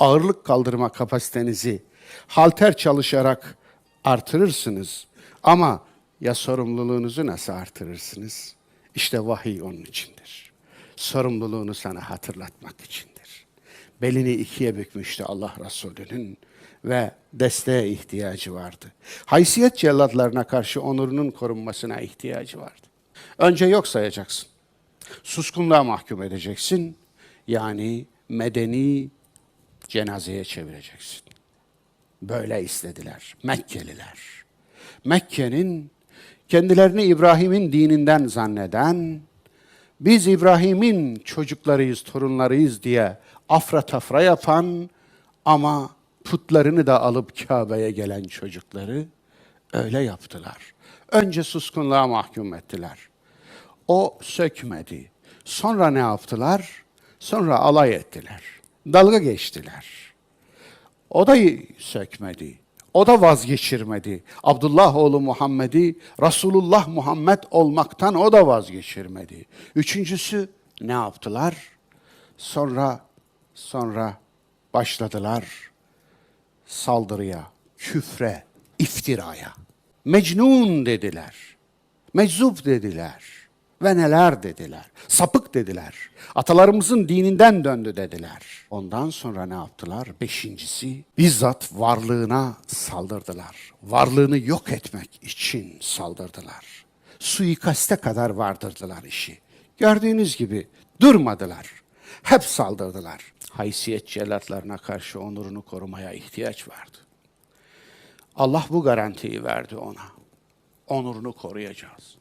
ağırlık kaldırma kapasitenizi halter çalışarak artırırsınız. Ama ya sorumluluğunuzu nasıl artırırsınız? İşte vahiy onun içindir. Sorumluluğunu sana hatırlatmak içindir. Belini ikiye bükmüştü Allah Resulü'nün ve desteğe ihtiyacı vardı. Haysiyet cellatlarına karşı onurunun korunmasına ihtiyacı vardı. Önce yok sayacaksın. Suskunluğa mahkum edeceksin. Yani medeni cenazeye çevireceksin. Böyle istediler Mekkeliler. Mekke'nin kendilerini İbrahim'in dininden zanneden, biz İbrahim'in çocuklarıyız, torunlarıyız diye afra tafra yapan ama putlarını da alıp Kabe'ye gelen çocukları öyle yaptılar. Önce suskunluğa mahkum ettiler. O sökmedi. Sonra ne yaptılar? Sonra alay ettiler. Dalga geçtiler. O da sökmedi. O da vazgeçirmedi. Abdullah oğlu Muhammed'i Resulullah Muhammed olmaktan o da vazgeçirmedi. Üçüncüsü ne yaptılar? Sonra sonra başladılar saldırıya, küfre, iftiraya. Mecnun dediler. Meczup dediler. Ve neler dediler. Sapık dediler. Atalarımızın dininden döndü dediler. Ondan sonra ne yaptılar? Beşincisi bizzat varlığına saldırdılar. Varlığını yok etmek için saldırdılar. Suikaste kadar vardırdılar işi. Gördüğünüz gibi durmadılar. Hep saldırdılar. Haysiyet cellatlarına karşı onurunu korumaya ihtiyaç vardı. Allah bu garantiyi verdi ona. Onurunu koruyacağız.